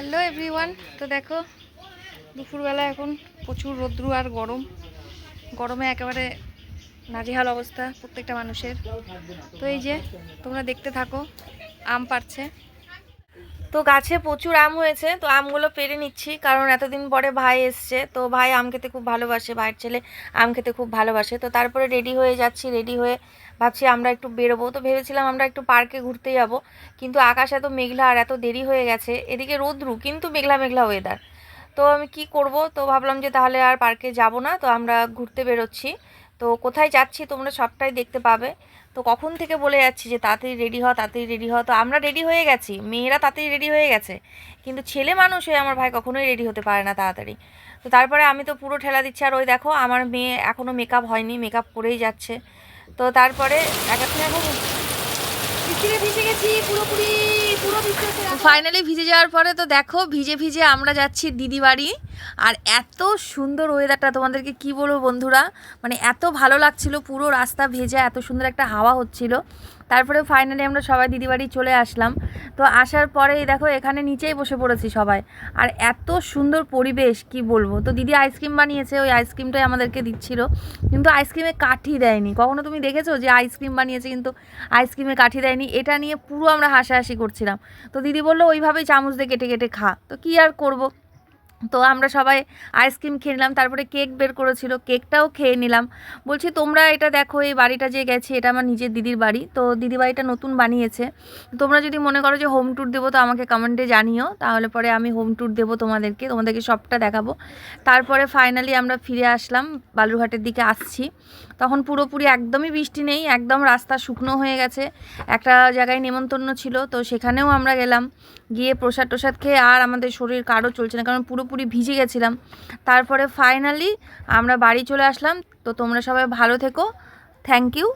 Hello everyone তো দেখো, দুপুরবেলা এখন প্রচুর রৌদ্র আর গরম। গরমে একেবারে নাজিহাল অবস্থা প্রত্যেকটা মানুষের। তো এই যে, তোমরা দেখতে থাকো, আম পারছে তো গাছে প্রচুর আম হয়েছে, তো আমগুলো পেরে নিচ্ছি, কারণ এতদিন পরে ভাই এসছে, তো ভাই আম খেতে খুব ভালোবাসে, ভাইয়ের ছেলে আম খেতে খুব ভালোবাসে, তো তারপরে রেডি হয়ে যাচ্ছি রেডি হয়ে ভাবছি আমরা একটু বেরোবো, তো ভেবেছিলাম আমরা একটু পার্কে ঘুরতে যাব, কিন্তু আকাশ এত মেঘলা আর এত দেরি হয়ে গেছে, এদিকে রোদ্রু, কিন্তু মেঘলা মেঘলা ওয়েদার তো আমি কি করব, তো ভাবলাম যে তাহলে আর পার্কে যাব না, তো আমরা ঘুরতে বেরোচ্ছি। তো কোথায় যাচ্ছি তোমরা সবটাই দেখতে পাবে। তো কখন থেকে বলে যাচ্ছি যে তাড়াতাড়ি রেডি হ তাড়াতাড়ি রেডি হ তো আমরা রেডি হয়ে গেছি, মেয়েরা তাড়াতাড়ি রেডি হয়ে গেছে। কিন্তু ছেলে মানুষ হয়ে আমার ভাই কখনোই রেডি হতে পারে না তাড়াতাড়ি। তো তারপরে আমি তো পুরো ঠেলা দিচ্ছি। আর ওই দেখো, আমার মেয়ে এখনও মেকআপ হয়নি মেকআপ করেই যাচ্ছে। তো তারপরে এক এখন। ভিজে গেছি পুরোপুরি। পুরো ফাইনালি ভিজে যাওয়ার পরে তো দেখো, ভিজে ভিজে আমরা যাচ্ছি দিদি বাড়ি আর এত সুন্দর ওয়েদারটা তোমাদেরকে কি বলব বন্ধুরা? মানে এত ভালো লাগছিল, পুরো রাস্তা ভেজা, এত সুন্দর একটা হাওয়া হচ্ছিল। তারপরে ফাইনালি আমরা সবাই দিদি বাড়ি চলে আসলাম। তো আসার পরে দেখো এখানে নিচেই বসে পড়েছি সবাই। আর এত সুন্দর পরিবেশ, কি বলব? তো দিদি আইসক্রিম বানিয়েছে, ওই আইসক্রিমটাই আমাদেরকে দিচ্ছিল। কিন্তু আইসক্রিমে কাঠি দেয়নি। কখনো তুমি দেখেছ যে আইসক্রিম বানিয়েছে কিন্তু আইসক্রিমে কাঠি দেয়নি? এটা নিয়ে পুরো আমরা হাসাহাসি করছিলাম। তো দিদি বলল, ওইভাবেই চামচ দিয়ে কেটে কেটে খা। তো কী আর করব? তো আমরা সবাই আইসক্রিম খেয়ে নিলাম, তারপরে কেক বের করেছিল কেকটাও খেয়ে নিলাম। বলছি, তোমরা এটা দেখো, এই বাড়িটা যে গেছে, এটা আমার নিজের দিদির বাড়ি। তো দিদি বাড়িটা নতুন বানিয়েছে। তোমরা যদি মনে করো যে হোম ট্যুর দেবো, তো আমাকে কমেন্টে জানিও। তাহলে পরে আমি হোম ট্যুর দেবো তোমাদেরকে তোমাদেরকে সবটা দেখাবো। তারপরে ফাইনালি আমরা ফিরে আসলাম, বালুরঘাটের দিকে আসছি। তখন পুরোপুরি একদমই বৃষ্টি নেই, একদম রাস্তা শুকনো হয়ে গেছে। একটা জায়গায় নেমন্তন্ন ছিল, তো সেখানেও আমরা গেলাম। গিয়ে প্রসাদ টোসাদ খেয়ে আর আমাদের শরীর কারও চলছে না, কারণ পুরোপুরি ভিজে গেছিলাম। তারপরে ফাইনালি আমরা বাড়ি চলে আসলাম। তো তোমরা সবাই ভালো থেকো। Thank you